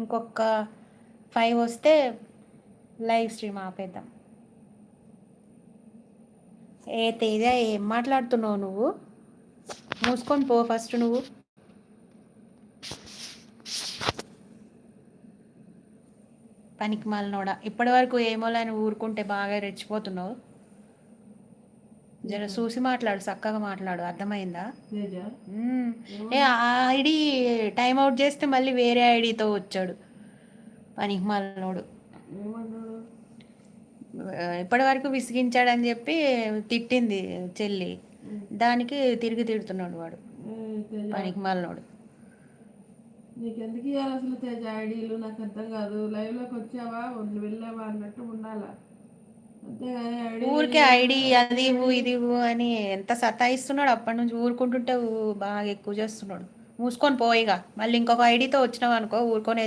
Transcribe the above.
ఇంకొక ఫైవ్ వస్తే live stream ఆపేద్దాం. ఏ తేజ ఏం మాట్లాడుతున్నావు నువ్వు? మూసుకొని పో ఫస్ట్ నువ్వు. పనికి మాలనోడా ఇప్పటి వరకు ఏమోలా ఊరుకుంటే బాగా రెచ్చిపోతున్నావు. జర చూసి మాట్లాడు చక్కగా మాట్లాడు. అర్థమైందా. ఏ ఆ ఐడి టైం అవుట్ చేస్తే మళ్ళీ వేరే ఐడితో వచ్చాడు. పనికి మాలినోడు. ఏమన్నాడు? ఇప్పటి వరకు విసిగించాడని చెప్పి తిట్టింది చెల్లి. దానికి తిరిగి తిడుతున్నాడు వాడు. పనికి మాలినోడు. నీకెందుకు ఇవ్వాలి అసలు తేజ ఐడీలు? నాకు అర్థం కాదు. లైవ్లోకి వచ్చావా? వెళ్ళావా? అన్నట్టు ఉండాలా? ఊరికే ఐడి అది ఇవ్వు ఇది ఇవ్వు అని ఎంత సతాయిస్తున్నాడు అప్పటి నుంచి. ఊరుకుంటుంటే బాగా ఎక్కువ చేస్తున్నాడు. మూసుకొని పోయిగా మళ్ళీ ఇంకొక ఐడితో వచ్చినావు అనుకో ఊరుకొని